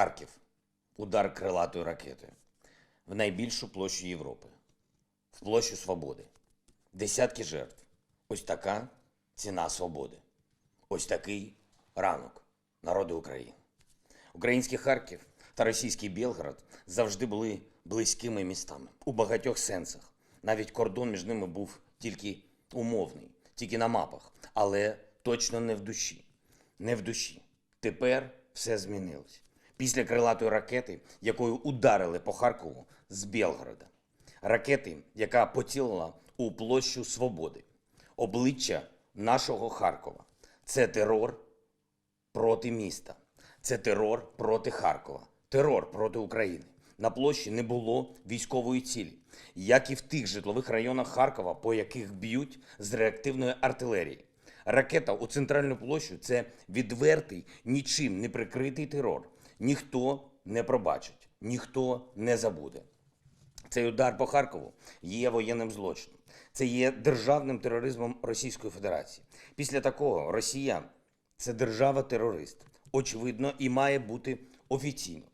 Харків. Удар крилатою ракетою в найбільшу площу Європи, в площу Свободи. Десятки жертв. Ось така ціна свободи. Ось такий ранок народу України. Український Харків та російський Білгород завжди були близькими містами у багатьох сенсах. Навіть кордон між ними був тільки умовний, тільки на мапах, але точно не в душі. Не в душі. Тепер все змінилось. Після крилатої ракети, якою ударили по Харкову з Білгорода. Ракети, яка поцілила у площу Свободи. Обличчя нашого Харкова. Це терор проти міста. Це терор проти Харкова, терор проти України. На площі не було військової цілі, як і в тих житлових районах Харкова, по яких б'ють з реактивної артилерії. Ракета у центральну площу це відвертий, нічим не прикритий терор. Ніхто не пробачить, ніхто не забуде. Цей удар по Харкову є воєнним злочином. Це є державним тероризмом Російської Федерації. Після такого Росія це держава-терорист. Очевидно, і має бути офіційно.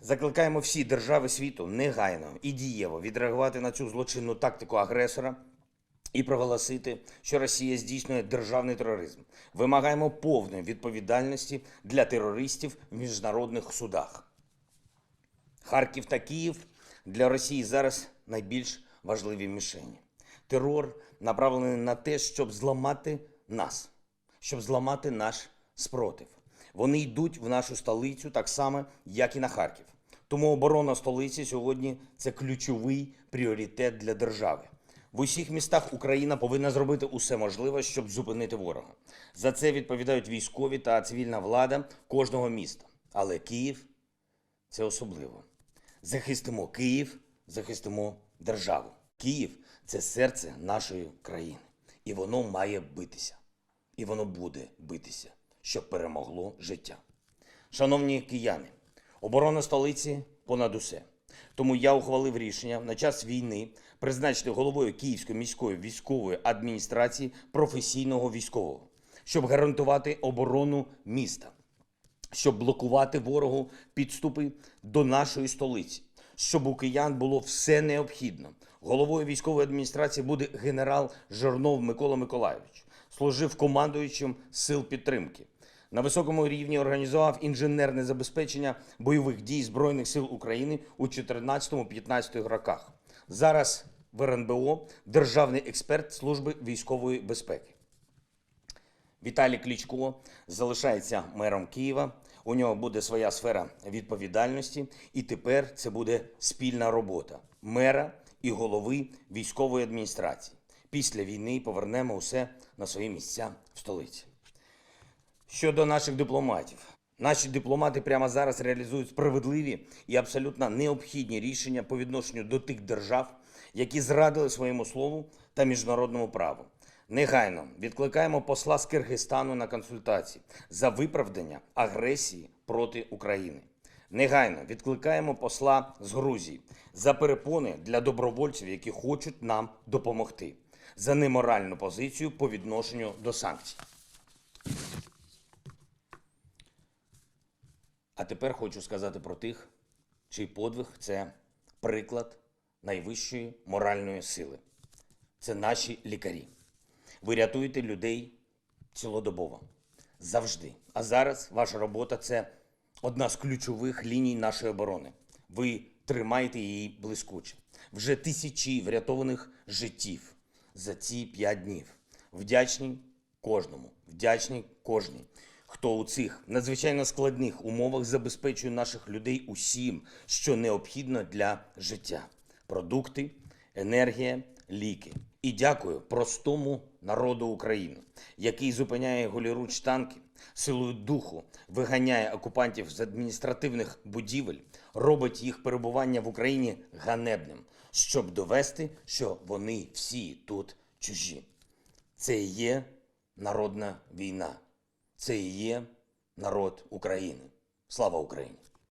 Закликаємо всі держави світу негайно і дієво відреагувати на цю злочинну тактику агресора і проголосити, що Росія здійснює державний тероризм. Вимагаємо повної відповідальності для терористів в міжнародних судах. Харків та Київ для Росії зараз найбільш важливі мішені. Терор направлений на те, щоб зламати нас, щоб зламати наш спротив. Вони йдуть в нашу столицю так само, як і на Харків. Тому оборона столиці сьогодні це ключовий пріоритет для держави. В усіх містах Україна повинна зробити усе можливе, щоб зупинити ворога. За це відповідають військові та цивільна влада кожного міста. Але Київ це особливо. Захистимо Київ, захистимо державу. Київ це серце нашої країни. І воно має битися. І воно буде битися, щоб перемогло життя. Шановні кияни, оборона столиці понад усе. Тому я ухвалив рішення на час війни призначити головою Київської міської військової адміністрації професійного військового, щоб гарантувати оборону міста щоб блокувати ворогу підступи до нашої столиці, щоб у киян було все необхідно. Головою військової адміністрації буде генерал Жорнов Микола Миколайович. Служив командуючим сил підтримки. На високому рівні організував інженерне забезпечення бойових дій Збройних сил України у 14-15 роках. Зараз в РНБО державний експерт служби військової безпеки. Віталій Кличко залишається мером Києва. У нього буде своя сфера відповідальності, і тепер це буде спільна робота мера і голови військової адміністрації. Після війни повернемо усе на свої місця в столиці. Щодо наших дипломатів, наші дипломати прямо зараз реалізують справедливі і абсолютно необхідні рішення по відношенню до тих держав, які зрадили своєму слову та міжнародному праву. Негайно відкликаємо посла з Киргизстану на консультації за виправдання агресії проти України. Негайно відкликаємо посла з Грузії за перепони для добровольців, які хочуть нам допомогти, за неморальну позицію по відношенню до санкцій. А тепер хочу сказати про тих, чий подвиг це приклад найвищої моральної сили. Це наші лікарі. Ви рятуєте людей цілодобово. Завжди. А зараз ваша робота це одна з ключових ліній нашої оборони. Ви тримаєте її блискуче. Вже тисячі врятованих життів за ці п'ять днів. Вдячні кожному, вдячні кожній, хто у цих надзвичайно складних умовах забезпечує наших людей усім, що необхідно для життя: продукти, енергія, ліки. І дякую простому народу України, який зупиняє голіруч танки, силою духу виганяє окупантів з адміністративних будівель, робить їх перебування в Україні ганебним, щоб довести, що вони всі тут чужі. Це є народна війна. Це і є народ України. Слава Україні!